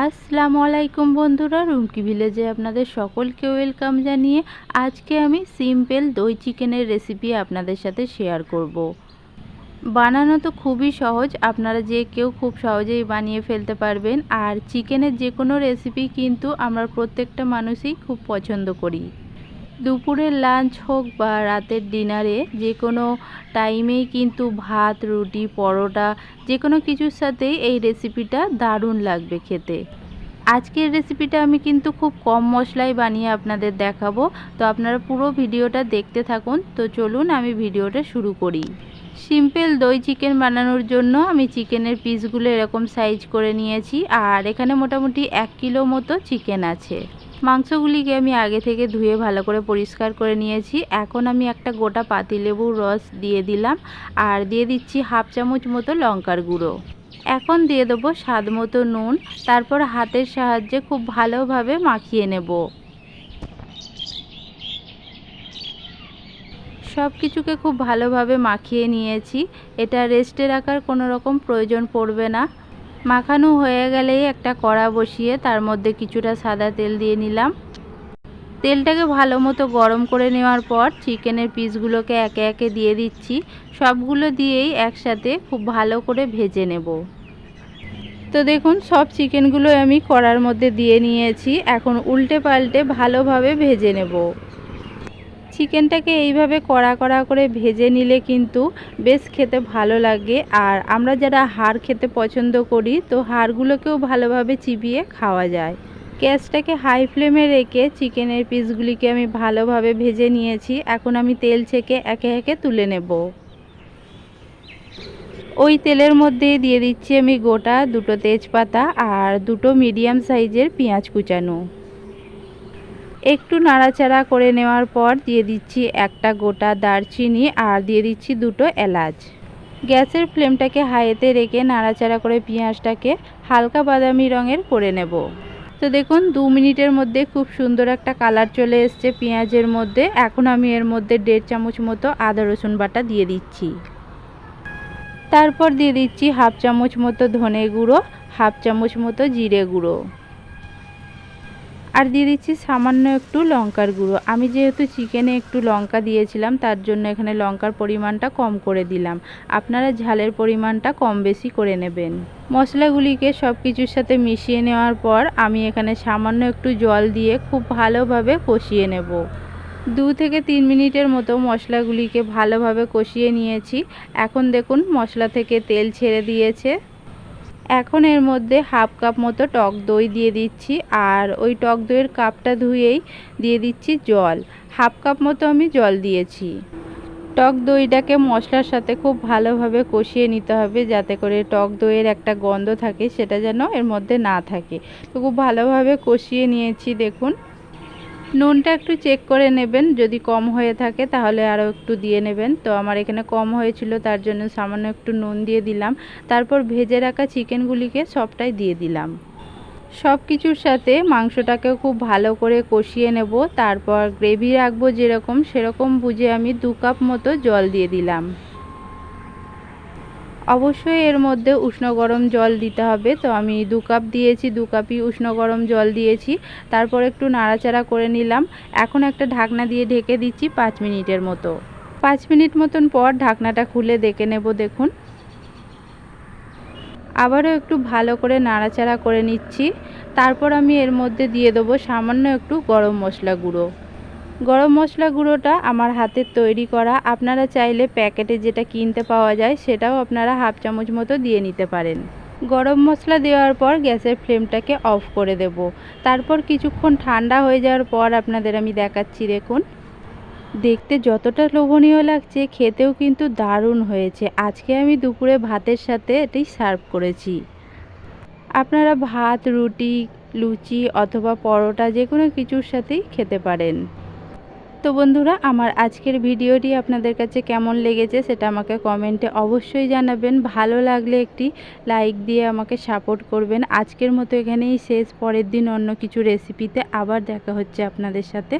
আসসালামু আলাইকুম বন্ধুরা, রুমকি ভিলেজে আপনাদের সকলকে ওয়েলকাম জানিয়ে আজকে আমি সিম্পল দই চিকেনের রেসিপি আপনাদের সাথে শেয়ার করব। বানানো তো খুবই সহজ, আপনারা যে কেউ খুব সহজেই বানিয়ে ফেলতে পারবেন আর চিকেনের যে কোনো রেসিপি কিন্তু আমরা প্রত্যেকটা মানুষই খুব পছন্দ করি দুপুরের লাঞ্চ হোক বা রাতের ডিনারে যে কোনো টাইমেই কিন্তু ভাত, রুটি, পরোটা, যে কোনো কিছুর সাথেই এই রেসিপিটা দারুণ লাগবে খেতে। আজকের রেসিপিটা আমি কিন্তু খুব কম মশলায় বানিয়ে আপনাদের দেখাবো। তো আপনারা পুরো ভিডিওটা দেখতে থাকুন। তো চলুন আমি ভিডিওটা শুরু করি। সিম্পল দই চিকেন বানানোর জন্য আমি চিকেনের পিসগুলো এরকম সাইজ করে নিয়েছি। আর এখানে মোটামুটি এক কিলো মতো চিকেন আছে। মাংসগুলিকে আমি আগে থেকে ধুয়ে ভালো করে পরিষ্কার করে নিয়েছি। এখন আমি একটা গোটা পাতিলেবুর রস দিয়ে দিলাম আর দিয়ে দিচ্ছি হাফ চামচ মতো লঙ্কার গুঁড়ো। এখন দিয়ে দেবো স্বাদ মতো নুন, তারপর হাতের সাহায্যে খুব ভালোভাবে মাখিয়ে নেব। সব কিছুকে খুব ভালোভাবে মাখিয়ে নিয়েছি। এটা রেস্টে রাখার কোনো রকম প্রয়োজন পড়বে না। মাখানো হয়ে গেলেই একটা কড়া বসিয়ে তার মধ্যে কিছুটা সাদা তেল দিয়ে নিলাম। তেলটাকে ভালো মতো গরম করে নেওয়ার পর চিকেনের পিসগুলোকে একে একে দিয়ে দিচ্ছি। সবগুলো দিয়েই একসাথে খুব ভালো করে ভেজে নেব। তো দেখুন, সব চিকেনগুলো আমি কড়ার মধ্যে দিয়ে নিয়েছি। এখন উল্টে পাল্টে ভালোভাবে ভেজে নেব। চিকেনটাকে এইভাবে কড়া কড়া করে ভেজে নিলে কিন্তু বেশ খেতে ভালো লাগে। আর আমরা যারা হাড় খেতে পছন্দ করি, তো হাড়গুলোকেও ভালোভাবে চিবিয়ে খাওয়া যায়। গ্যাসটাকে হাই ফ্লেমে রেখে চিকেনের পিসগুলিকে আমি ভালোভাবে ভেজে নিয়েছি। এখন আমি তেল ছেঁকে একে একে তুলে নেব। ওই তেলের মধ্যে দিয়ে দিচ্ছি আমি গোটা দুটো তেজপাতা আর দুটো মিডিয়াম সাইজের পেঁয়াজ কুচানো। একটু নাড়াচাড়া করে নেওয়ার পর দিয়ে দিচ্ছি একটা গোটা দারচিনি আর দিয়ে দিচ্ছি দুটো এলাচ। গ্যাসের ফ্লেমটাকে হাইতে রেখে নাড়াচাড়া করে পেঁয়াজটাকে হালকা বাদামি রঙের করে নেব। তো দেখুন, দু মিনিটের মধ্যে খুব সুন্দর একটা কালার চলে এসছে পেঁয়াজের মধ্যে। এখন আমি এর মধ্যে দেড় চামচ মতো আদা, রসুন বাটা দিয়ে দিচ্ছি। তারপর দিয়ে দিচ্ছি হাফ চামচ মতো ধনে গুঁড়ো, হাফ চামচ মতো জিরে গুঁড়ো। আর দিয়ে দিচ্ছি সামান্য একটু লঙ্কার গুঁড়ো। আমি যেহেতু চিকেনে একটু লঙ্কা দিয়েছিলাম, তার জন্য এখানে লঙ্কার পরিমাণটা কম করে দিলাম। আপনারা ঝালের পরিমাণটা কম বেশি করে নেবেন। মশলাগুলিকে সব কিছুর সাথে মিশিয়ে নেওয়ার পর আমি এখানে সামান্য একটু জল দিয়ে খুব ভালোভাবে কষিয়ে নেব। দু থেকে তিন মিনিটের মতো মশলাগুলিকে ভালোভাবে কষিয়ে নিয়েছি। এখন দেখুন মশলা থেকে তেল ছেড়ে দিয়েছে। এখন এর মধ্যে হাফ কাপ মতো টক দই দিয়ে দিচ্ছি, আর ওই টক দইয়ের কাপটা ধুয়েই দিয়ে দিচ্ছি জল। হাফ কাপ মতো আমি জল দিয়েছি। টক দইটাকে মশলার সাথে খুব ভালোভাবে কষিয়ে নিতে হবে, যাতে করে টক দইয়ের একটা গন্ধ থাকে, সেটা যেন এর মধ্যে না থাকে। তো খুব ভালোভাবে কষিয়ে নিয়েছি, দেখুন। নুনটা একটু চেক করে নেবেন, যদি কম হয়ে থাকে তাহলে আরও একটু দিয়ে নেবেন। তো আমার এখানে কম হয়েছিল, তার জন্য সামান্য একটু নুন দিয়ে দিলাম। তারপর ভেজে রাখা চিকেনগুলিকে সবটাই দিয়ে দিলাম। সব কিছুর সাথে মাংসটাকেও খুব ভালো করে কষিয়ে নেব। তারপর গ্রেভি রাখব যেরকম, সেরকম বুঝে আমি দু কাপ মতো জল দিয়ে দিলাম। অবশ্যই এর মধ্যে উষ্ণ গরম জল দিতে হবে। তো আমি দু কাপ দিয়েছি, দু কাপই উষ্ণ গরম জল দিয়েছি। তারপর একটু নাড়াচাড়া করে নিলাম। এখন একটা ঢাকনা দিয়ে ঢেকে দিচ্ছি পাঁচ মিনিটের মতো। পাঁচ মিনিট মতন পর ঢাকনাটা খুলে দেখে নেব, দেখুন। আবারও একটু ভালো করে নাড়াচাড়া করে নিচ্ছি। তারপর আমি এর মধ্যে দিয়ে দেবো সামান্য একটু গরম মশলা গুঁড়ো। গরম মশলা গুঁড়োটা আমার হাতের তৈরি করা। আপনারা চাইলে প্যাকেটে যেটা কিনতে পাওয়া যায় সেটাও আপনারা হাফ চামচ মতো দিয়ে নিতে পারেন। গরম মশলা দেওয়ার পর গ্যাসের ফ্লেমটাকে অফ করে দেব। তারপর কিছুক্ষণ ঠান্ডা হয়ে যাওয়ার পর আপনাদের আমি দেখাচ্ছি, দেখুন। দেখতে যতটা লোভনীয় লাগছে, খেতেও কিন্তু দারুণ হয়েছে। আজকে আমি দুপুরে ভাতের সাথে এটি সার্ভ করেছি। আপনারা ভাত, রুটি, লুচি অথবা পরোটা যে কোনো কিছুর সাথেই খেতে পারেন। তো বন্ধুরা, আমার আজকের ভিডিওটি আপনাদের কাছে কেমন লেগেছে সেটা আমাকে কমেন্টে অবশ্যই জানাবেন। ভালো লাগলে একটি লাইক দিয়ে আমাকে সাপোর্ট করবেন। আজকের মতো এখানেই শেষ, পরের দিন অন্য কিছু রেসিপিতে আবার দেখা হচ্ছে আপনাদের সাথে।